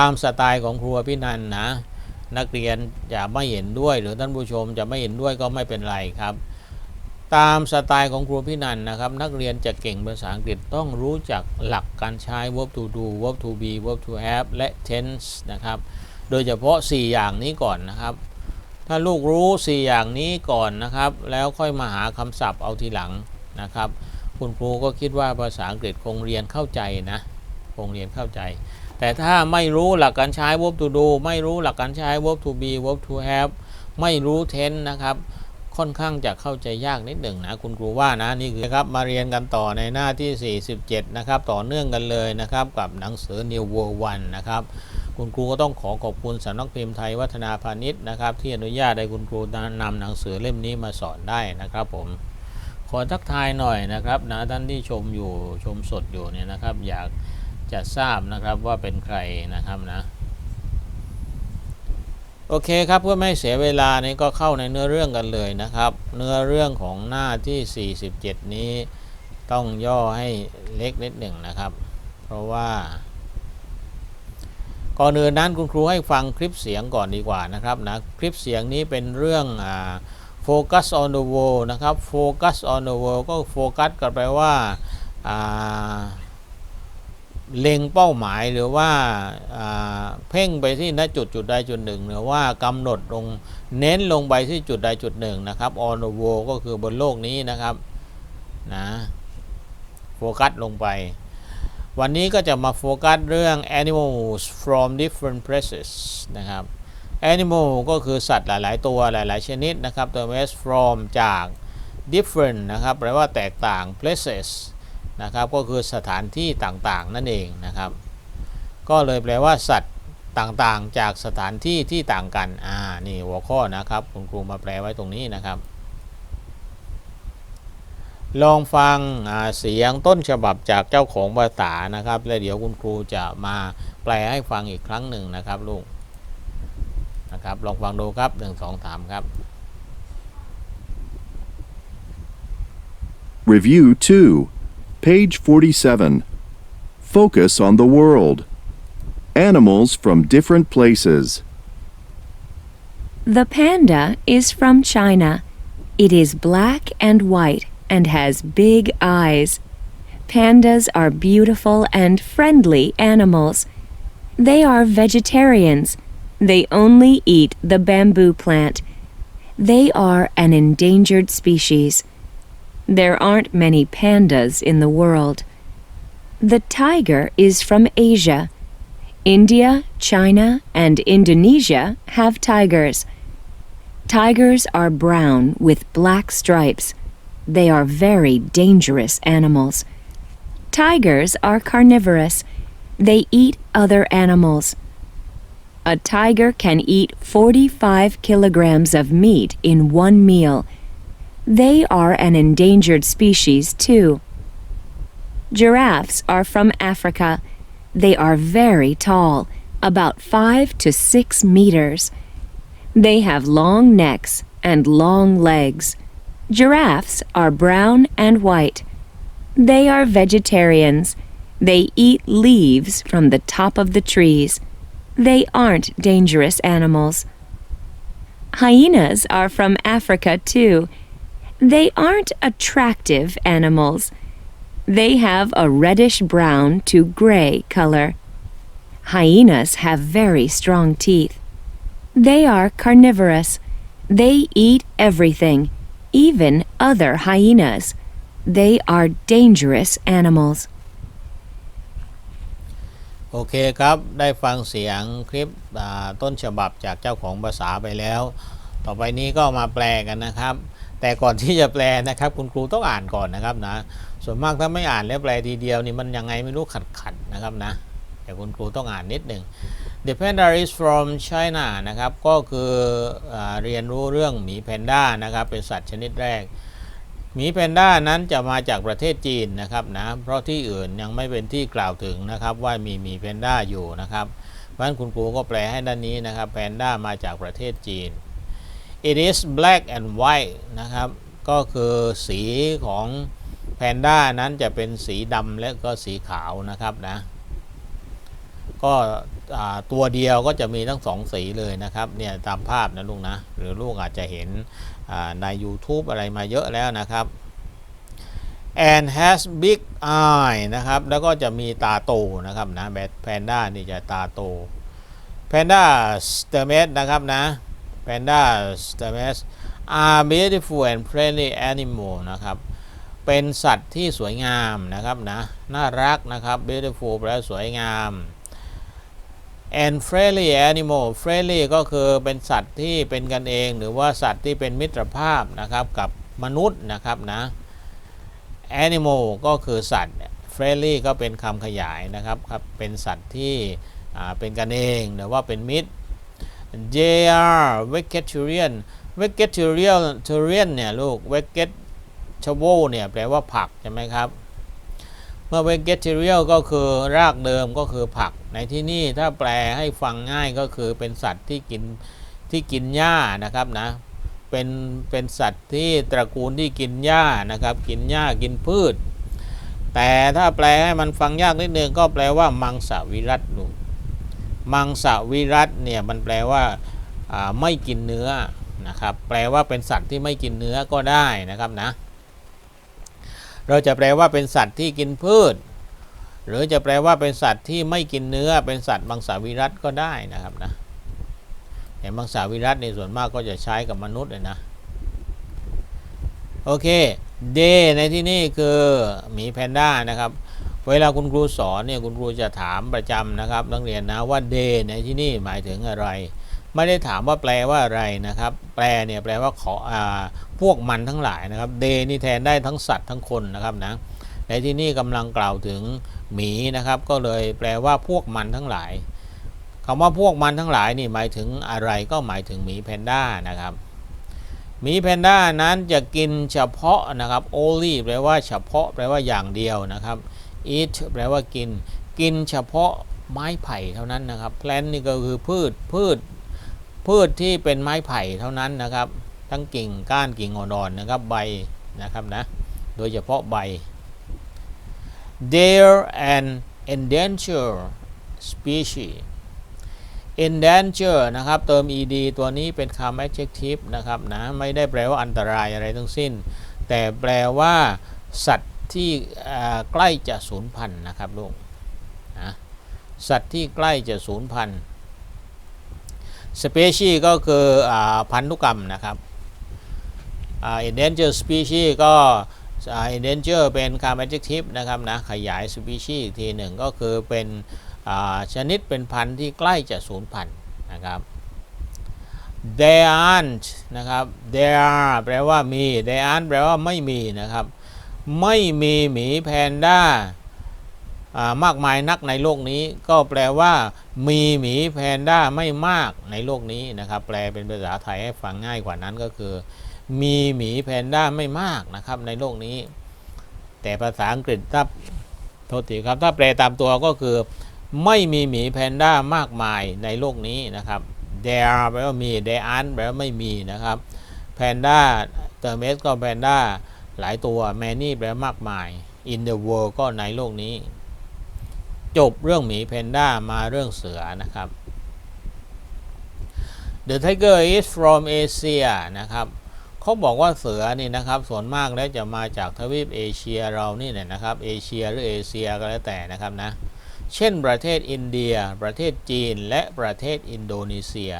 ตามสไตล์ของครัวพี่นันนะ นักเรียนจะไม่เห็นด้วย หรือท่านผู้ชมจะไม่เห็นด้วยก็ไม่เป็นไรครับ ตามสไตล์ของครูพี่นันนะครับ นักเรียนจะเก่งภาษาอังกฤษต้องรู้จักหลักการใช้ verb to do verb to be verb to have และ tense นะครับ โดยเฉพาะ 4 อย่างนี้ก่อนนะครับ ถ้าลูกรู้ 4 อย่างนี้ก่อนนะครับ แล้วค่อยมาหาคำศัพท์เอาทีหลังนะครับ คุณครูก็คิดว่าภาษาอังกฤษคงเรียนเข้าใจนะคงเรียนเข้าใจ แต่ถ้าไม่รู้หลักการใช้ verb to do ไม่รู้หลักการใช้ verb to be verb to have ไม่รู้ tense นะครับค่อนข้างจะเข้าใจยากนิดหนึ่งนะคุณครูว่านะนี่คือครับมาเรียนกันต่อในหน้าที่ 47 นะครับ ต่อเนื่องกันเลยนะครับกับหนังสือ New World One นะครับคุณครูก็ต้องขอขอบคุณสำนักพิมพ์ไทยวัฒนาพาณิชย์นะครับ ที่อนุญาตให้คุณครูนำหนังสือเล่มนี้มาสอนได้นะครับผมขอทักทายหน่อยนะครับนะท่านที่ชมอยู่ชมสดอยู่เนี่ยนะครับ อยาก จะทราบนะครับว่าเป็นใครนะครับนะโอเคครับเพื่อไม่เสียเวลานี้ก็เข้าในเนื้อเรื่องกันเลยนะครับ เนื้อเรื่องของหน้าที่ 47 นี้ต้องย่อให้เล็กนิดหนึ่งนะครับ เพราะว่าก่อนอื่นนั้นคุณครูให้ฟังคลิปเสียงก่อนดีกว่านะครับนะคลิปเสียงนี้เป็นเรื่องอ่า focus on the world นะครับ focus on the world ก็โฟกัสกันไปว่าอ่า เล็งเป้าหมายหรือว่าาเพ่งไปที่ณจุดจุดใดจุดหนึ่ง หรือว่ากำหนดลงเน้นลงไปที่จุดใดจุดหนึ่งนะครับ on the world ก็คือบนโลกนี้นะครับนะโฟกัสลงไป วันนี้ก็จะมาโฟกัสเรื่อง animals from different places นะครับ animal ก็คือสัตว์หลาย ๆ ตัวหลาย ๆ ชนิดนะครับตัว s from จาก different นะครับแปลว่าแตกต่าง places นะครับก็คือสถานที่ต่างๆนั่นเองนะครับ ก็เลยแปลว่า สัตว์ต่างๆ จากสถานที่ที่ต่างกันอ่านี่หัวข้อนะครับ คุณครูมาแปลไว้ตรงนี้นะครับ ลองฟังเสียงต้นฉบับจากเจ้าของภาษานะครับ และเดี๋ยวคุณครูจะมาแปลให้ฟังอีกครั้งหนึ่งนะครับลูกนะครับลองฟังดูครับ 1 2 3 ครับ Review 2, page 47. Focus on the world. Animals from different places. The panda is from China. It is black and white and has big eyes. Pandas are beautiful and friendly animals. They are vegetarians. They only eat the bamboo plant. They are an endangered species. There aren't many pandas in the world. The tiger is from Asia. India, China, and Indonesia have tigers. Tigers are brown with black stripes. They are very dangerous animals. Tigers are carnivorous. They eat other animals. A tiger can eat 45 kilograms of meat in one meal. They are an endangered species, too. Giraffes are from Africa. They are very tall, about 5 to 6 meters. They have long necks and long legs. Giraffes are brown and white. They are vegetarians. They eat leaves from the top of the trees. They aren't dangerous animals. Hyenas are from Africa, too. They aren't attractive animals. They have a reddish brown to gray color. Hyenas have very strong teeth. They are carnivorous. They eat everything, even other hyenas. They are dangerous animals. โอเคครับ ได้ฟังเสียงคลิปอ่าต้นฉบับจากเจ้าของภาษาไปแล้ว ต่อไปนี้ก็มาแปลกันนะครับ แต่ก่อนที่จะแปลนะครับ คุณครูต้องอ่านก่อนนะครับนะ ส่วนมากถ้าไม่อ่านแล้วแปลทีเดียวนี่มันยังไงไม่รู้ขัดขัดนะครับนะแต่คุณครูต้องอ่านนิดหนึ่ง The panda is from China นะครับ ก็คืออเรียนรู้เรื่องหมีแพนด้านะครับ เป็นสัตว์ชนิดแรกหมีแพนด้านั้นจะมาจากประเทศจีนนะครับนะ เพราะที่อื่นยังไม่เป็นที่กล่าวถึงนะครับว่ามีหมีแพนด้าอยู่นะครับเพราะฉะนั้นคุณครูก็แปลให้ด้านนี้นะครับแพนด้ามาจากประเทศจีน it is black and white นะครับ ก็คือสีของแพนด้านั้นจะเป็นสีดำและก็สีขาวนะครับนะ ก็ตัวเดียวก็จะมีทั้งสองสีเลยนะครับ เนี่ยตามภาพนะลูกนะ หรือลูกอาจจะเห็นใน YouTube อะไรมาเยอะแล้วนะครับ and has big eye นะครับ แล้วก็จะมีตาโตนะครับนะแบทแพนด้านี่จะตาโต แพนด้าสเตอร์เมสนะครับนะ แพนด้าสเตอร์เมส are beautiful and friendly animal นะครับ เป็นสัตว์ที่สวยงามนะครับนะ น่ารักนะครับ beautiful แปลว่าสวยงาม and friendly animal friendly ก็คือเป็นสัตว์ที่เป็นกันเอง หรือว่าสัตว์ที่เป็นมิตรภาพนะครับกับมนุษย์นะครับนะ animal ก็คือสัตว์ friendly ก็เป็นคำขยายนะครับครับ เป็นสัตว์ที่อ่าเป็นกันเอง หรือว่าเป็นมิตร they are vegetarian vegetarian เนี่ยลูก vegetable เนี่ยแปลว่าผักใช่ไหมครับ เมื่อ vegetarian ก็คือรากเดิมก็คือผัก ในที่นี่ถ้าแปลให้ฟังง่ายก็คือเป็นสัตว์ที่กินที่กินหญ้านะครับนะ เป็นเป็นสัตว์ที่ตระกูลที่กินหญ้านะครับ กินหญ้ากินพืช แต่ถ้าแปลให้มันฟังยากนิดนึงก็แปลว่ามังสวิรัตลูก มังสวิรัตเนี่ยมันแปลว่าไม่กินเนื้อนะครับแปลว่าเป็นสัตว์ที่ไม่กินเนื้อก็ได้นะครับนะเราจะแปลว่าเป็นสัตว์ที่กินพืช หรือจะแปลว่าเป็นสัตว์ที่ไม่กินเนื้อ เป็นสัตว์มังสวิรัตก็ได้นะครับนะแต่มังสวิรัตในส่วนมากก็จะใช้กับมนุษย์เลยนะโอเคเดในที่นี่คือหมีแพนด้านะครับ เวลาคุณครูสอนเนี่ยคุณครูจะถามประจำนะครับนักเรียนนะว่าเดในที่นี่หมายถึงอะไร ไม่ได้ถามว่าแปลว่าอะไรนะครับ แปลเนี่ยแปลว่าขออ่าพวกมันทั้งหลายนะครับเดนี่แทนได้ทั้งสัตว์ทั้งคนนะครับนะในที่นี่กำลังกล่าวถึงหมีนะครับ ก็เลยแปลว่าพวกมันทั้งหลายคำว่าพวกมันทั้งหลายนี่หมายถึงอะไรก็หมายถึงหมีแพนด้านะครับหมีแพนด้านั้นจะกินเฉพาะนะครับ only แปลว่าเฉพาะแปลว่าอย่างเดียวนะครับ eat แปลว่ากิน กินเฉพาะไม้ไผ่เท่านั้นนะครับ plant นี่ก็คือพืชพืช พืชที่เป็นไม้ไผ่เท่านั้นนะครับ ทั้งกิ่งก้านกิ่งอ่อนๆนะครับใบนะครับนะโดยเฉพาะใบ They're an endangered species endanger นะครับ เติม ed ตัวนี้เป็นคำ adjective นะครับนะ ไม่ได้แปลว่าอันตรายอะไรทั้งสิ้น แต่แปลว่า สัตว์ ที่ใกล้จะสูญพันธุ์นะครับลูกนะสัตว์ที่ใกล้จะสูญพันธุ์ species ก็คืออพันธุกรรมนะครับอ่า endangered species ก็อ่า endangered เป็นคำ adjective นะครับนะขยาย species อีกทีหนึ่งก็คือเป็นชนิดเป็นพันธุ์ที่ใกล้จะสูญพันธุ์นะครับ there aren't นะครับ there are แปลว่ามี there aren't แปลว่าไม่มีนะครับ ไม่มีหมีแพนด้ามากมายนักในโลกนี้ ก็แปลว่า มีหมีแพนด้าไม่มากในโลกนี้นะครับ แปลเป็นภาษาไทยให้ฟังง่ายกว่านั้นก็คือ มีหมีแพนด้าไม่มากนะครับในโลกนี้ แต่ภาษาอังกฤษถ้าโทษทีครับ ถ้าแปลตามตัวก็คือ ไม่มีหมีแพนด้ามากมายในโลกนี้นะครับ there แปลว่ามี there aren't แปลว่าไม่มีนะครับแพนด้าเตอร์เมสก็แพนด้า หลายตัว many แปลมากมาย in the world ก็ในโลกนี้ จบเรื่องหมีแพนด้ามาเรื่องเสือนะครับ The tiger is from Asia นะครับเขาบอกว่าเสือนี่นะครับ ส่วนมากแล้วจะมาจากทวีปเอเชียเรานี่แหละนะครับ เอเชียหรือเอเชียก็แล้วแต่นะครับนะ เช่นประเทศอินเดีย ประเทศจีน และประเทศอินโดนีเซีย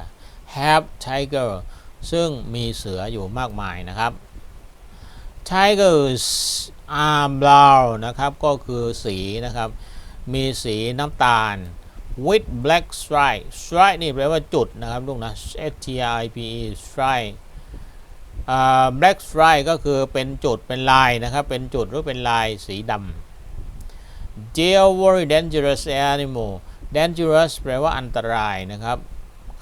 have tiger ซึ่งมีเสืออยู่มากมายนะครับ tigers are brown นะครับ ก็คือสีนะครับ มีสีน้ำตาล with black stripe stripe นี่แปลว่าจุดนะครับลูกนะ S T R I P E stripe black stripe ก็คือเป็นจุดเป็นลายนะครับ เป็นจุดหรือเป็นลายสีดำ they are very dangerous animal dangerous แปลว่าอันตรายนะครับ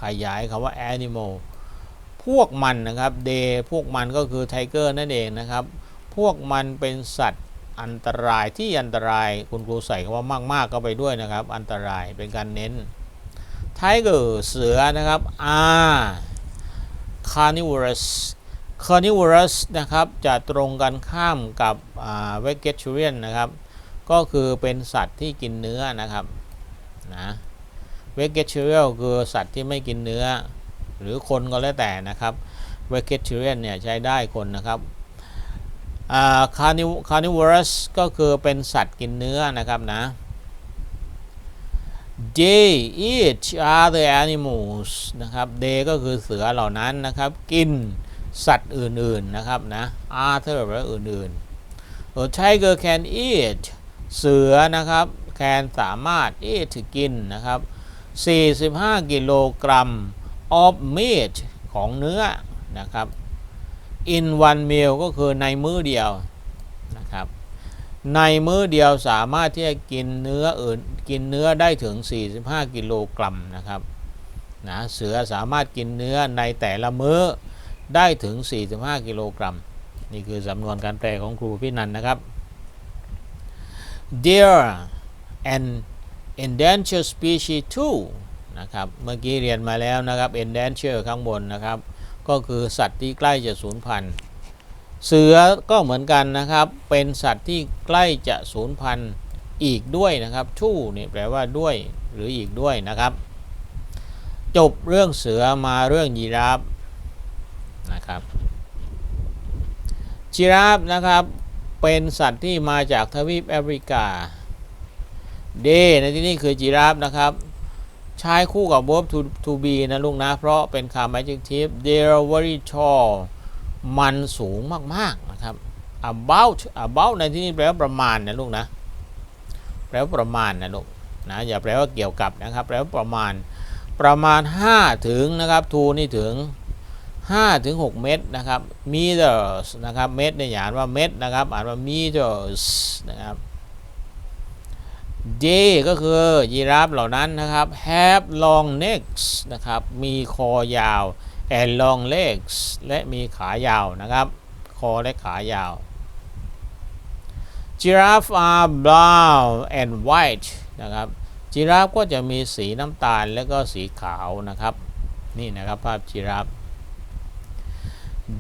ขยายคำว่า animal พวกมันนะครับ they พวกมันก็คือ tiger นั่นเองนะครับ พวกมันเป็นสัตว์อันตรายที่อันตรายคุณครูใส่คำว่ามากๆก็ไปด้วยนะครับ อันตรายเป็นการเน้น tiger เสือนะครับ R carnivorous carnivorous นะครับจะตรงกันข้ามกับ vegetarian นะครับ ก็คือเป็นสัตว์ที่กินเนื้อนะครับนะ vegetarian คือสัตว์ที่ไม่กินเนื้อ หรือคนก็แล้วแต่นะครับ vegetarian เนี่ยใช้ได้คนนะครับอ่า carniv- carnivorous ก็คือเป็นสัตว์กินเนื้อนะครับนะ they eat other animals นะครับ they ก็คือเสือเหล่านั้นนะครับ กินสัตว์อื่นๆนะครับนะ other แปลว่าอื่นๆ A tiger can eat เสือนะครับ can สามารถ eat กินนะครับ 45 กิโลกรัม of meat ของเนื้อนะครับ in one meal ก็คือในมื้อเดียวนะครับ ในมื้อเดียวสามารถที่จะกินเนื้ออื่นกินเนื้อได้ถึง 45 กิโลกรัมนะครับนะเสือสามารถกินเนื้อในแต่ละมื้อได้ถึง 45 กิโลกรัม นี่คือสำนวนการแปลของครูพี่นันนะครับ Deer and endangered species too นะครับ เมื่อกี้เรียนมาแล้วนะครับ endangered ข้างบนนะครับ ก็คือสัตว์ที่ใกล้จะสูญพันธุ์ เสือก็เหมือนกันนะครับ เป็นสัตว์ที่ใกล้จะสูญพันธุ์อีกด้วยนะครับทู่นี่แปลว่าด้วยหรืออีกด้วยนะครับ จบเรื่องเสือมาเรื่องยีราฟนะครับจิราฟนะครับเป็นสัตว์ที่มาจากทวีปแอฟริกา เดในที่นี้คือจิราฟนะครับ ใช้คู่กับ verb to to be นะลูกนะ เพราะเป็นคำ adjective they're very tall มันสูงมาก ๆ นะครับ about about ในที่นี้แปลว่าประมาณนะลูกนะ แปลว่าประมาณนะลูกนะอย่าแปลว่าเกี่ยวกับนะครับ แปลว่าประมาณประมาณ 5 ถึงนะครับ to นี่ถึง 5 ถึง 6 เมตรนะครับ meters นะครับ เมตรเนี่ยอย่าอ่านว่าเมตรนะครับ อ่านว่า meters นะครับ they ก็คือยีราฟเหล่านั้นนะครับ have long necks นะครับ มีคอยาว and long legs และมีขายาวนะครับ คอและขายาว giraffe are brown and white นะครับ จิราฟก็จะมีสีน้ำตาลและก็สีขาวนะครับ นี่นะครับภาพจิราฟ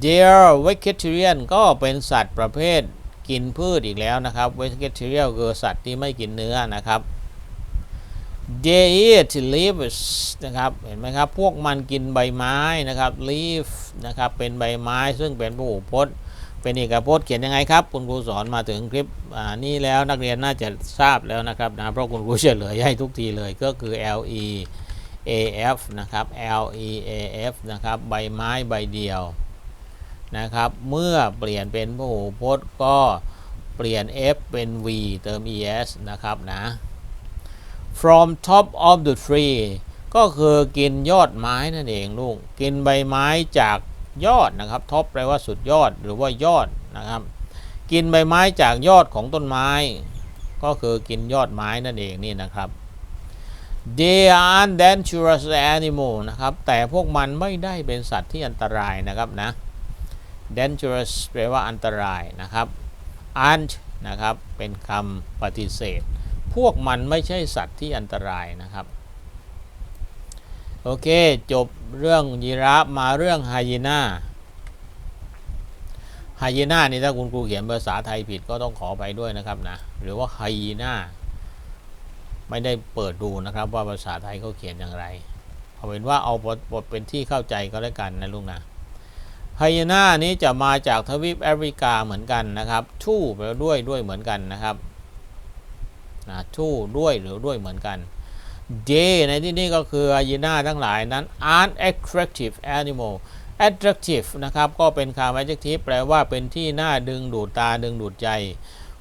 Deer vegetarian ก็เป็นสัตว์ประเภท กินพืชอีกแล้วนะครับ vegetarian คือสัตว์ที่ไม่กินเนื้อนะครับ They eat leaves นะครับเห็นไหมครับ พวกมันกินใบไม้นะครับ leaf นะครับเป็นใบไม้ซึ่งเป็นพหูพจน์ เป็นเอกพจน์เขียนยังไงครับ คุณครูสอนมาถึงคลิปนี่แล้วนักเรียนน่าจะทราบแล้วนะครับนะเพราะคุณครูเฉลยให้ทุกทีเลยก็คือ L E A F นะครับ L E A F นะครับใบไม้ใบเดียว นะครับ เมื่อเปลี่ยนเป็นพหูพจน์ก็เปลี่ยน F เป็น V เติม ES นะครับนะ from top of the tree ก็คือกินยอดไม้นั่นเองลูก กินใบไม้จากยอดนะครับ ท็อปแปลว่าสุดยอดหรือว่ายอดนะครับ กินใบไม้จากยอดของต้นไม้ ก็คือกินยอดไม้นั่นเองนี่นะครับ they are dangerous animal นะครับ แต่พวกมันไม่ได้เป็นสัตว์ที่อันตรายนะครับนะ dangerous แปลว่าอันตรายนะครับ aren't นะครับเป็นคำปฏิเสธ พวกมันไม่ใช่สัตว์ที่อันตรายนะครับ โอเค จบเรื่องยีราฟมาเรื่องไฮยีน่าไฮยีน่านี่ถ้าคุณครูเขียนภาษาไทยผิดก็ต้องขอไปด้วยนะครับนะ หรือว่าไฮยีน่าไม่ได้เปิดดูนะครับว่าภาษาไทยเขาเขียนอย่างไรเอาเป็นว่าเอาบทเป็นที่เข้าใจก็แล้วกันนะลูกนะ ไฮยีน่านี้จะมาจากทวีปแอฟริกาเหมือนกันนะครับทู่แปลด้วยด้วยเหมือนกันนะครับนะทู่ด้วยหรือด้วยเหมือนกัน They ในที่นี้ก็คือไฮยีน่าทั้งหลายนั้น aren't attractive animal attractive นะครับก็เป็นคำ adjective แปลว่าเป็นที่น่าดึงดูดตาดึงดูดใจ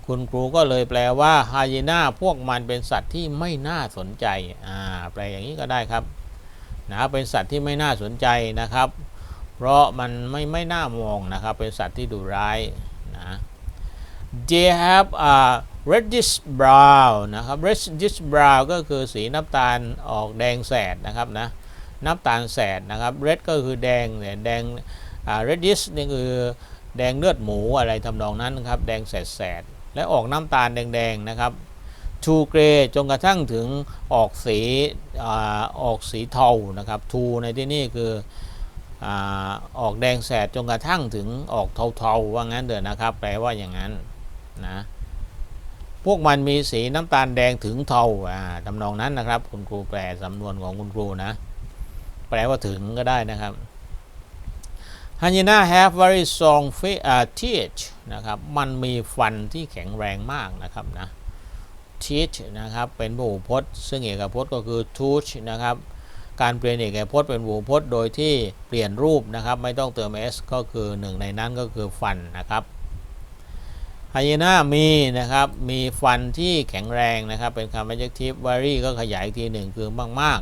คุณครูก็เลยแปลว่าไฮยีน่าพวกมันเป็นสัตว์ที่ไม่น่าสนใจอ่าแปลอย่างนี้ก็ได้ครับนะเป็นสัตว์ที่ไม่น่าสนใจนะครับ เพราะมันไม่ไม่น่ามองนะครับ เป็นสัตว์ที่ดุร้ายนะ they have a reddish brown นะครับ reddish brown ก็คือสีน้ำตาลออกแดงแสดนะครับนะน้ำตาลแสดนะครับ red ก็คือแดงเนี่ยแดงอ่า reddish นี่คือแดงเลือดหมูอะไรทำนองนั้นนะครับ แดงแสดแสดและออกน้ำตาลแดงๆนะครับทูเกรจนกระทั่งถึงออกสีอาออกสีเทานะครับทูในที่นี่คือ อออกแดงแสดจนกระทั่งถึงออกเทาๆว่างั้นเถอะนะครับ แปลว่าอย่างนั้นนะพวกมันมีสีน้ำตาลแดงถึงเทาอ่าทำนองนั้นนะครับ คุณครูแปลสำนวนของคุณครูนะ แปลว่าถึงก็ได้นะครับ Hyena have very strong teeth นะครับ มันมีฟันที่แข็งแรงมากนะครับนะ teeth นะครับ เป็นพหูพจน์ ซึ่งเอกพจน์ก็คือ tooth นะครับ การเปลี่ยนเอกพจน์เป็นพหูพจน์โดยที่เปลี่ยนรูปนะครับ ไม่ต้องเติม s ก็คือหนึ่งในนั้นก็คือฟันนะครับไฮยีน่ามีนะครับ มีฟันที่แข็งแรงนะครับ เป็นคำ adjective very ก็ขยายอีกทีหนึ่งคือมาก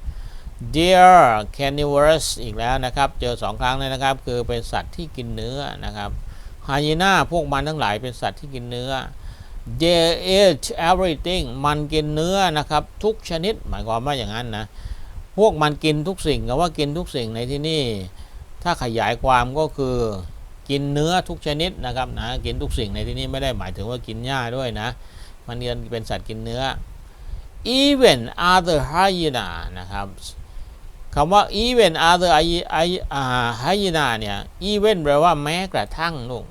ๆ deer carnivorous อีกแล้วนะครับ เจอสองครั้งเลยนะครับ คือเป็นสัตว์ที่กินเนื้อนะครับไฮยีน่าพวกมันทั้งหลายเป็นสัตว์ที่กินเนื้อ they eat everything มันกินเนื้อนะครับ ทุกชนิดหมายความว่าอย่างนั้นนะ วกมันกินทุกสิ่งกับว่ากินทุกสิ่งในที่นี่ ถ้าขยายความก็คือกินเนื้อทุกชนิดนะครับนะกินทุกสิ่งในที่นี้ไม่ได้หมายถึงว่ากินหญ้าด้วยนะ มันเรียนเป็นสัตว์กินเนื้อ even other hyena นะครับคำว่า even other hy- hy- อ่า hyena เนี่ย even แปลว่าแม้กระทั่งลูก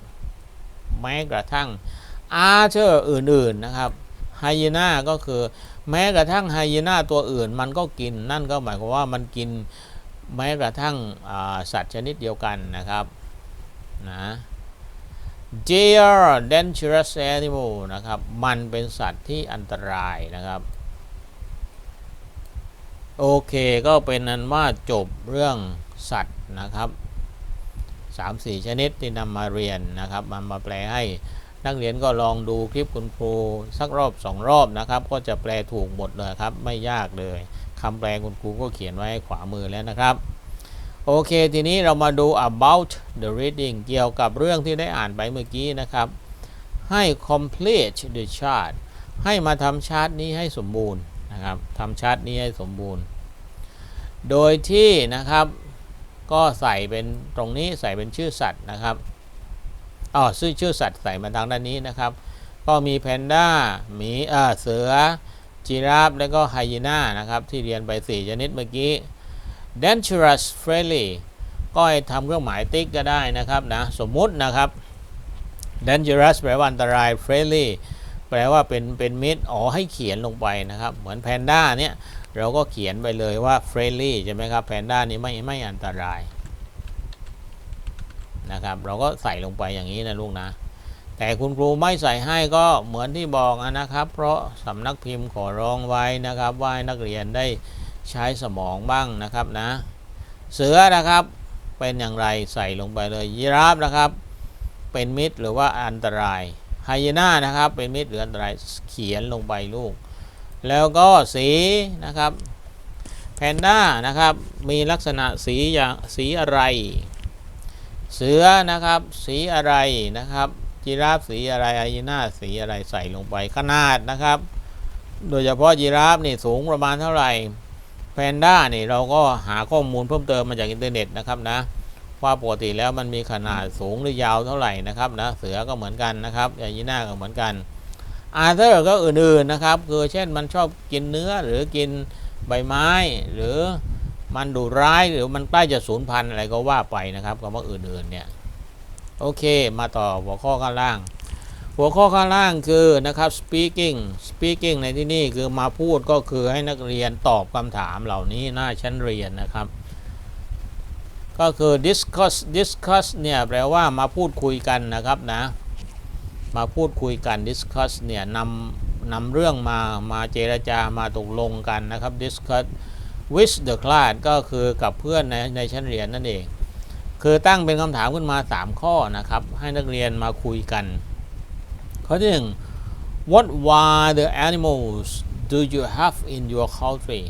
แม้กระทั่ง other อื่นๆนะครับ hyena ก็คือ แม้กระทั่งไฮยีน่าตัวอื่นมันก็กิน นั่นก็หมายความว่ามันกินแม้กระทั่งสัตว์ชนิดเดียวกันนะครับนะ deer dangerous animal นะครับ มันเป็นสัตว์ที่อันตรายนะครับ โอเคก็เป็นนั้นว่าจบเรื่องสัตว์นะครับ 3-4 ชนิดที่นำมาเรียนนะครับ มันมาแปลให้ นักเรียนก็ลองดูคลิปคุณครูสักรอบสองรอบนะครับ ก็จะแปลถูกหมดเลยครับ ไม่ยากเลยคำแปลคุณครูก็เขียนไว้ขวามือแล้วนะครับ โอเค ทีนี้เรามาดู about the reading เกี่ยวกับเรื่องที่ได้อ่านไปเมื่อกี้นะครับ ให้ complete the chart ให้มาทำชาร์ตนี้ให้สมบูรณ์นะครับทำชาร์ตนี้ให้สมบูรณ์ โดยที่นะครับก็ใส่เป็นตรงนี้ใส่เป็นชื่อสัตว์นะครับ อ๋อชื่อชื่อสัตว์ใส่มาทางด้านนี้นะครับ ก็มีแพนด้าหมีเออเสือจีราฟและก็ไฮยีน่านะครับที่เรียนไป 4 ชนิดเมื่อกี้ dangerous friendly ก็ให้ทำเครื่องหมายติ๊กก็ได้นะครับนะสมมุตินะครับ dangerous แปลว่าอันตราย friendly แปลว่าเป็นเป็นมิตรอ๋อให้เขียนลงไปนะครับ เหมือนแพนด้าเนี่ยเราก็เขียนไปเลยว่า friendly ใช่ไหมครับแพนด้านี้ไม่ไม่อันตราย นะครับ เราก็ใส่ลงไปอย่างนี้นะลูกนะ แต่คุณครูไม่ใส่ให้ก็เหมือนที่บอกนะครับ เพราะสำนักพิมพ์ขอร้องไว้นะครับ ว่าให้นักเรียนได้ใช้สมองบ้างนะครับนะ เสือนะครับเป็นอย่างไรใส่ลงไปเลยยีราฟนะครับ เป็นมิตรหรือว่าอันตรายไฮยีน่านะครับ เป็นมิตรหรืออันตรายเขียนลงไปลูก แล้วก็สีนะครับแพนด้านะครับ มีลักษณะสีอย่างสีอะไร เสือนะครับสีอะไรนะครับจีราฟสีอะไรไฮยีน่าสีอะไรใส่ลงไปขนาดนะครับ โดยเฉพาะยีราฟนี่สูงประมาณเท่าไหร่แพนด้านี่เราก็หาข้อมูลเพิ่มเติมมาจากอินเทอร์เน็ตนะครับนะว่าปกติแล้วมันมีขนาดสูงหรือยาวเท่าไหร่นะครับนะเสือก็เหมือนกันนะครับไฮยีน่าก็เหมือนกันอาเธอร์ก็อื่นๆนะครับคือเช่นมันชอบกินเนื้อหรือกินใบไม้หรือ มันดุร้ายหรือมันใกล้จะสูญพันธุ์อะไรก็ว่าไปนะครับคำว่าอื่นๆเนี่ยโอเคมาต่อหัวข้อข้างล่าง หัวข้อข้างล่างคือนะครับ speaking speaking ในที่นี่คือมาพูดก็คือให้นักเรียนตอบคำถามเหล่านี้หน้าชั้นเรียนนะครับ ก็คือ discuss discuss เนี่ยแปลว่ามาพูดคุยกันนะครับนะมาพูดคุยกัน discuss เนี่ยนำนำเรื่องมามาเจรจามาตกลงกันนะครับ discuss with the class ก็คือกับเพื่อนในในชั้นเรียนนั่นเอง คือตั้งเป็นคำถามขึ้นมา 3 ข้อนะครับ ให้นักเรียนมาคุยกัน ข้อที่หนึ่ง what wild animals do you have in your country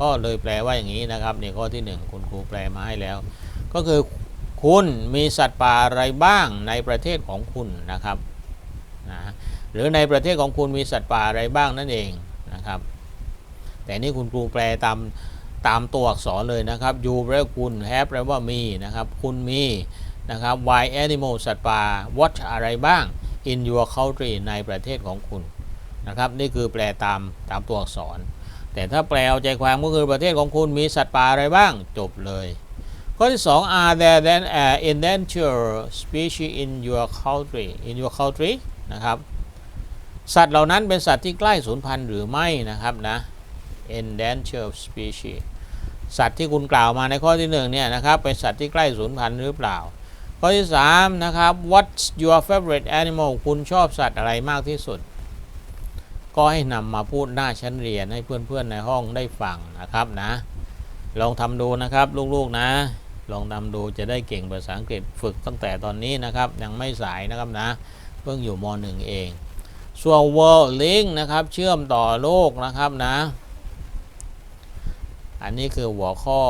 ก็เลยแปลว่าอย่างนี้นะครับในข้อที่ 1 คุณครูแปลมาให้แล้ว ก็คือคุณมีสัตว์ป่าอะไรบ้างในประเทศของคุณนะครับนะหรือในประเทศของคุณมีสัตว์ป่าอะไรบ้างนั่นเองนะครับ แต่นี่คุณครูแปลตาม ตามตัวอักษรเลยนะครับ you แปลว่าคุณ have แปลว่ามีนะครับ คุณมีนะครับ wild animal สัตว์ป่า what อะไรบ้าง in your country ในประเทศของคุณนะครับ นี่คือแปลตามตามตัวอักษร แต่ถ้าแปลเอาใจความก็คือประเทศของคุณมีสัตว์ป่าอะไรบ้าง จบเลย ข้อที่ 2 are there then uh, endangered species in your country in your country นะครับ สัตว์เหล่านั้นเป็นสัตว์ที่ใกล้สูญพันธุ์หรือไม่นะครับนะ endangered species สัตว์ที่คุณกล่าวมาในข้อที่หนึ่งเนี่ยนะครับเป็นสัตว์ที่ใกล้สูญพันธุ์หรือเปล่า ข้อที่สามนะครับ what's your favorite animal คุณชอบสัตว์อะไรมากที่สุด ก็ให้นำมาพูดหน้าชั้นเรียนให้เพื่อนๆในห้องได้ฟังนะครับนะ ลองทำดูนะครับลูกๆนะ ลองทำดูจะได้เก่งภาษาอังกฤษฝึกตั้งแต่ตอนนี้นะครับ ยังไม่สายนะครับนะ เพิ่งอยู่ม .1 เองส่วน world link นะครับเชื่อมต่อโลกนะครับนะ อันนี้คือหัวข้อ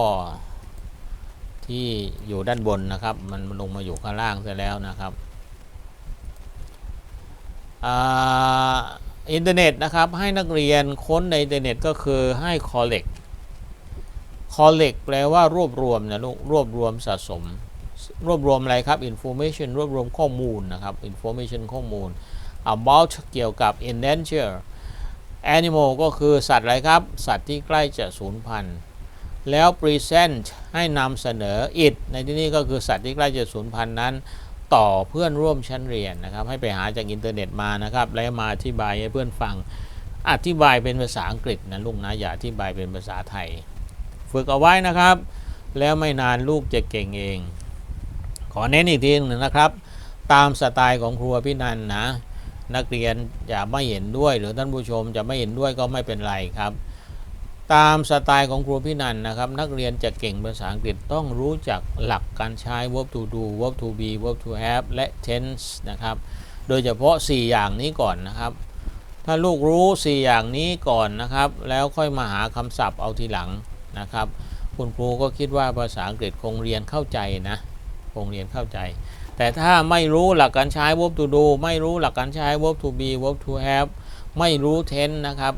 ที่อยู่ด้านบนนะครับ มันลงมาอยู่ข้างล่างเสียแล้วนะครับอินเทอร์เน็ตนะครับ ให้นักเรียนค้นในอินเทอร์เน็ตก็คือให้ collect collect แปลว่ารวบรวมนะลูกรวบรวมสะสม รวบรวมอะไรครับ information รวบรวมข้อมูลนะครับ information ข้อมูล about เกี่ยวกับ endanger animal ก็คือสัตว์อะไรครับ สัตว์ที่ใกล้จะสูญพันธุ์แล้ว present ให้นำเสนอ it ในที่นี้ก็คือสัตว์ที่ใกล้จะสูญพันธุ์นั้น ต่อเพื่อนร่วมชั้นเรียนนะครับ ให้ไปหาจากอินเทอร์เน็ตมานะครับ แล้วมาอธิบายให้เพื่อนฟัง อธิบายเป็นภาษาอังกฤษนะลูกนะอย่าอธิบายเป็นภาษาไทย ฝึกเอาไว้นะครับ แล้วไม่นานลูกจะเก่งเอง ขอเน้นอีกทีหนึ่งนะครับ ตามสไตล์ของครัวพี่นันนะ นักเรียนจะไม่เห็นด้วย หรือท่านผู้ชมจะไม่เห็นด้วยก็ไม่เป็นไรครับ ตามสไตล์ของครูพี่นันนะครับ นักเรียนจะเก่งภาษาอังกฤษต้องรู้จักหลักการใช้ verb to do verb to be verb to have และ tense นะครับ โดยเฉพาะ 4 อย่างนี้ก่อนนะครับ ถ้าลูกรู้ 4 อย่างนี้ก่อนนะครับ แล้วค่อยมาหาคำศัพท์เอาทีหลังนะครับ คุณครูก็คิดว่าภาษาอังกฤษคงเรียนเข้าใจนะคงเรียนเข้าใจ แต่ถ้าไม่รู้หลักการใช้ verb to do ไม่รู้หลักการใช้ verb to be verb to have ไม่รู้ tense นะครับ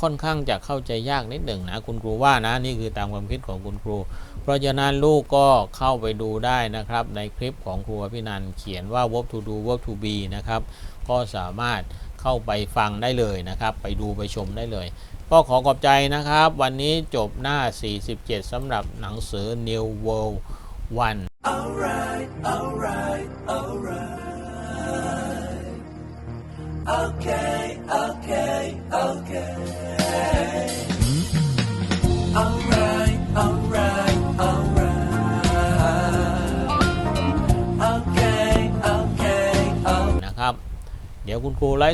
ค่อนข้างจะเข้าใจยากนิดหนึ่งนะคุณครูว่านะนี่คือตามความคิดของคุณครู เพราะฉะนั้นลูกก็เข้าไปดูได้นะครับ ในคลิปของครูพี่นันเขียนว่า verb to do verb to be นะครับก็สามารถเข้าไปฟังได้เลยนะครับ ไปดูไปชมได้เลย ก็ขอขอบใจนะครับ วันนี้จบหน้า 47สำหรับหนังสือ New World One Alright, alright, alright. Okay, okay, okay. Alright, alright, alright. Okay, okay, okay. นะครับ เดี๋ยวคุณครูไลฟ์